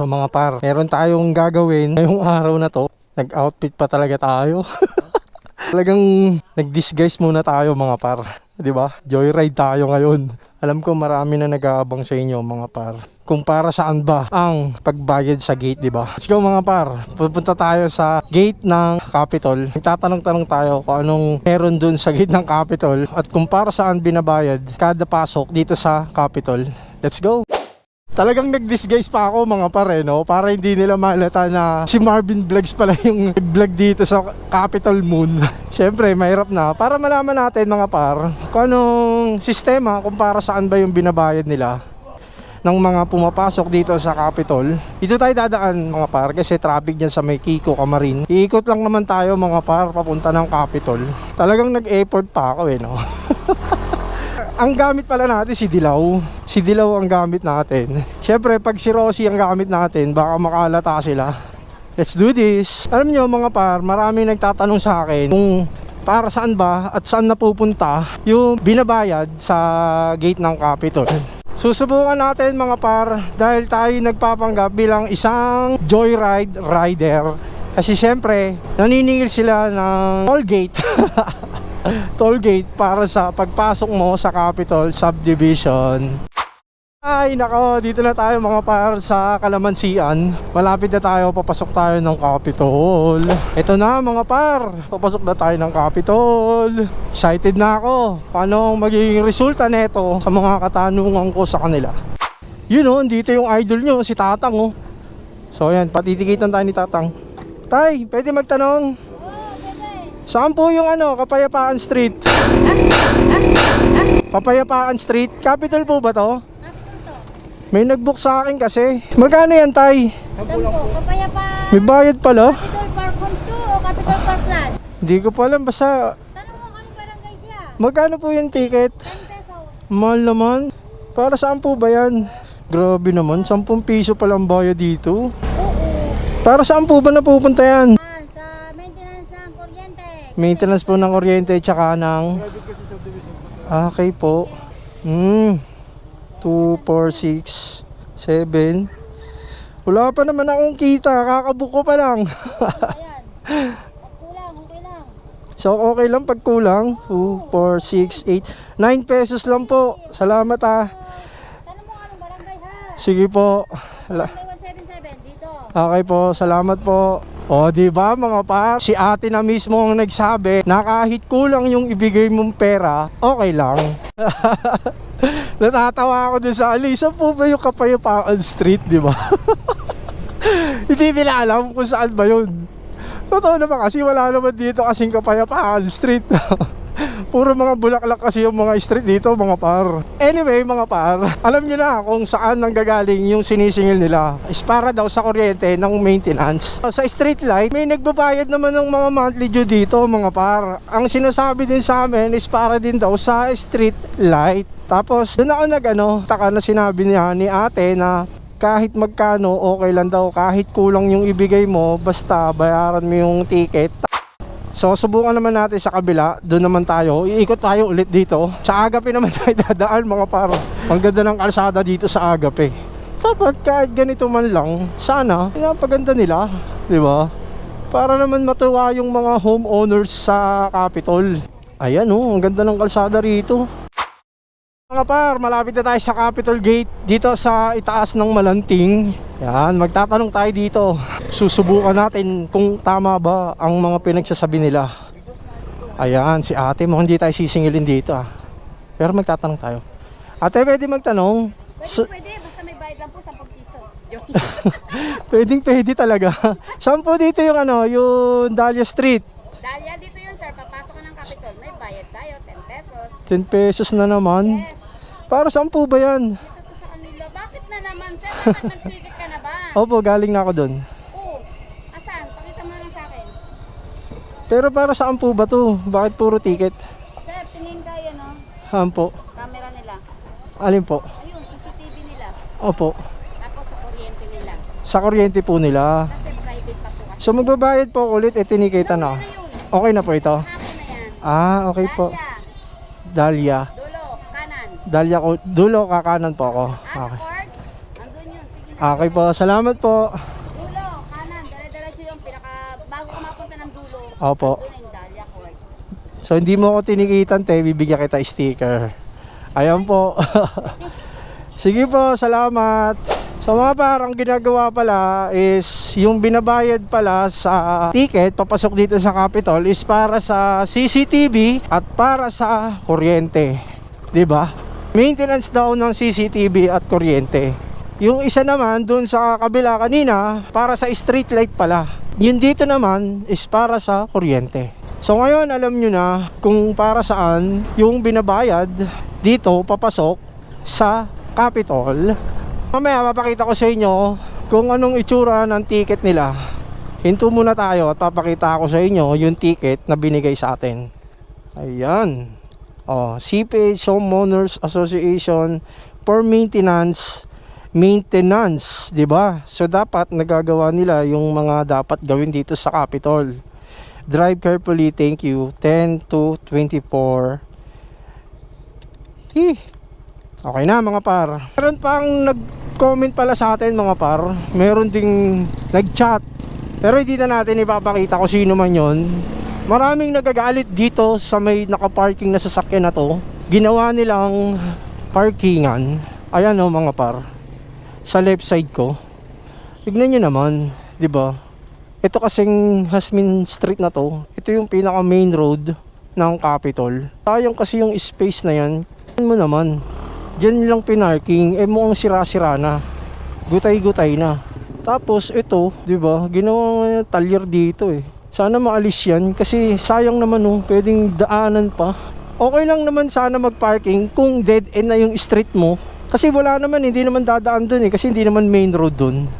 So mga par, meron tayong gagawin ngayong araw na to. Nag-outfit pa talaga tayo. Talagang nag-disguise muna tayo mga par. 'Di ba? Joyride tayo ngayon. Alam ko marami na nag-aabang sa inyo mga par. Kung para saan ba ang pagbayad sa gate, 'di ba? Let's go mga par. Pupunta tayo sa gate ng Capitol. Nagtatanong-tanong tayo kung anong meron dun sa gate ng Capitol at kung para saan binabayad kada pasok dito sa Capitol. Let's go. Talagang nag-disguise pa ako mga pare, no? Para hindi nila malata na si Marvin Vlogs pala yung vlog dito sa Capital Moon. Siyempre, mahirap na. Para malaman natin mga par, kung anong sistema, kung para saan ba yung binabayad nila ng mga pumapasok dito sa Capitol. Dito tayo dadaan mga par kasi traffic dyan sa may Kiko, Kamarin. Iikot lang naman tayo mga par papunta ng Capitol. Talagang nag-effort pa ako eh, no? ang gamit pala natin si Dilaw. Si Dilaw ang gamit natin. Siyempre, pag si Rosie ang gamit natin, baka makalata sila. Let's do this. Alam nyo mga par, marami nagtatanong sa akin kung para saan ba at saan napupunta yung binabayad sa gate ng Capitol. Susubukan natin mga par dahil tayo nagpapanggap bilang isang joyride rider. Kasi siyempre, naniningil sila ng toll gate. toll gate para sa pagpasok mo sa Capitol Subdivision. Ay nako, dito na tayo mga par sa Kalamansian. Malapit na tayo, papasok tayo ng Capitol. Ito na mga par, papasok na tayo ng Capitol. Excited na ako. Paano magiging resulta nito sa mga katanungan ko sa kanila. Yun oh, dito yung idol nyo, si Tatang oh. So yan, patitikitan tayo ni Tatang. Tay, pwede magtanong? Saan po yung ano, Kapayapaan Street? Kapayapaan Street? Capital po ba to? May nagbook sa akin kasi. Magkano yan, Tay? Sampo, kapayapaan. May bayad pala? Capital Park Homes 2 o Capital Park Land? Hindi ko pa alam. Basta, Tanong mo anong barangay siya? magkano po yung ticket? 10 pesos. Mahal naman. Para saan po ba yan? Grabe naman, 10 piso palang bayad dito. Oo. Para saan po ba napupunta yan? Maintenance po ng kuryente tsaka ng... Ah, Okay po. Hmm. 2, 4, 6, 7. Wala pa naman akong kita. Kakabuko pa lang. So, okay lang pag kulang. 2, 4, 6, 8. 9 pesos lang po. Salamat ah. Sige po. Ala- Barangay 177 dito. Okay po. Salamat po. O, di ba mga par? Si ate na mismo ang nagsabi na kahit kulang yung ibigay mong pera, okay lang. Natatawa ako dun sa Alisa po ba yung Kapayapaan Street, di ba? Hindi nila alam kung saan ba yun. Totoo naman kasi wala naman dito kasing Kapayapaan Street. Puro mga bulaklak kasi yung mga street dito, mga par. Anyway, mga par, alam niyo na kung saan nanggagaling yung sinisingil nila. Is para daw sa kuryente ng maintenance. Sa street light, may nagbabayad naman ng mga monthly due dito, mga par. Ang sinasabi din sa amin is para din daw sa street light. Tapos, doon ako nag ano, taka na sinabi niya ni ate na kahit magkano, okay lang daw. Kahit kulang yung ibigay mo, basta bayaran mo yung ticket. So subukan naman natin sa kabila, doon naman tayo. Iikot tayo ulit dito. Sa Agape naman tayo dadaan mga paro. Ang ganda ng kalsada dito sa Agape. Dapat kahit ganito man lang, sana pinapaganda nila, 'di ba? Para naman matuwa yung mga homeowners sa Capitol. Ayan oh, ang ganda ng kalsada rito. Mga par, malapit na tayo sa Capitol Gate dito sa itaas ng Malanting. Yan, magtatanong tayo dito. Susubukan natin kung tama ba ang mga pinagsasabi nila. Ayan, si ate mo hindi tayo sisingilin dito ah. Pero magtatanong tayo. Ate, pwede magtanong? Pwede, So- pwede. Basta may bayad lang po 10 piso. Pwedeng pwede talaga. Saan po dito yung ano, yung Dahlia Street? Dahil dito yun sir, papasok ka ng Capitol. May bayad tayo, 10 pesos. 10 pesos na naman. Yes. Para saan po ba yan? Dito to sa kanila. Bakit na naman sir? Bakit nag-ticket ka na ba? Opo, galing na ako doon. Pero para saan po ba to? Bakit puro ticket? Sir, tingin kayo no? Haan po. Camera nila. Alin po? Ayun, CCTV nila. Opo. Tapos sa kuryente nila. Sa kuryente po nila. Kasi private pa po kasi. So magbabayad po ulit, eh tinikita na. Okay na po ito? Ah, okay po. Dahlia. Dulo. Kanan. Dahlia ko, dulo kakanan po ako. Okay. Andun yun. Sige na. Okay po, salamat po. Dulo, kanan, dire-diretso yung pinaka, bago ka mapunta ng dulo. Opo. Doon yung Dahlia Court. So hindi mo ako tinikitan te, bibigyan kita sticker. Ayan po. Sige po, salamat. So mga parang ginagawa pala is yung binabayad pala sa ticket papasok dito sa Capitol is para sa CCTV at para sa kuryente. 'Di ba? Maintenance daw ng CCTV at kuryente. Yung isa naman dun sa kabila kanina para sa street light pala. Yung dito naman is para sa kuryente. So ngayon alam nyo na kung para saan yung binabayad dito papasok sa Capitol. Mamaya mapakita ko sa inyo kung anong itsura ng ticket nila. Hinto muna tayo at papakita ko sa inyo yung ticket na binigay sa atin. Ayan. Oh, CPH Homeowners Association for Maintenance maintenance, 'di ba? So dapat nagagawa nila yung mga dapat gawin dito sa Capitol. Drive carefully, thank you. 10 to 24. Eh, Okay na mga par. Meron pang nag-comment pala sa atin mga par. Meron ding nag-chat. Pero hindi na natin ipapakita kung sino man yon. Maraming nagagalit dito sa may nakaparking na sasakyan na to. Ginawa nilang parkingan. Ayan o mga par. Sa left side ko. Tignan nyo naman, 'di ba? Ito kasing Hasmin Street na to. Ito yung pinaka main road ng Capitol. Sayang kasi yung space na yan. Mo naman. Diyan lang pinarking, eh mukhang sira-sira na. Gutay-gutay na. Tapos ito, 'di ba? Ginawa talyer dito eh. Sana maalis 'yan kasi sayang naman oh, pwedeng daanan pa. Okay lang naman sana mag-parking kung dead end na yung street mo. Kasi wala naman, hindi naman dadaan doon eh kasi hindi naman main road doon.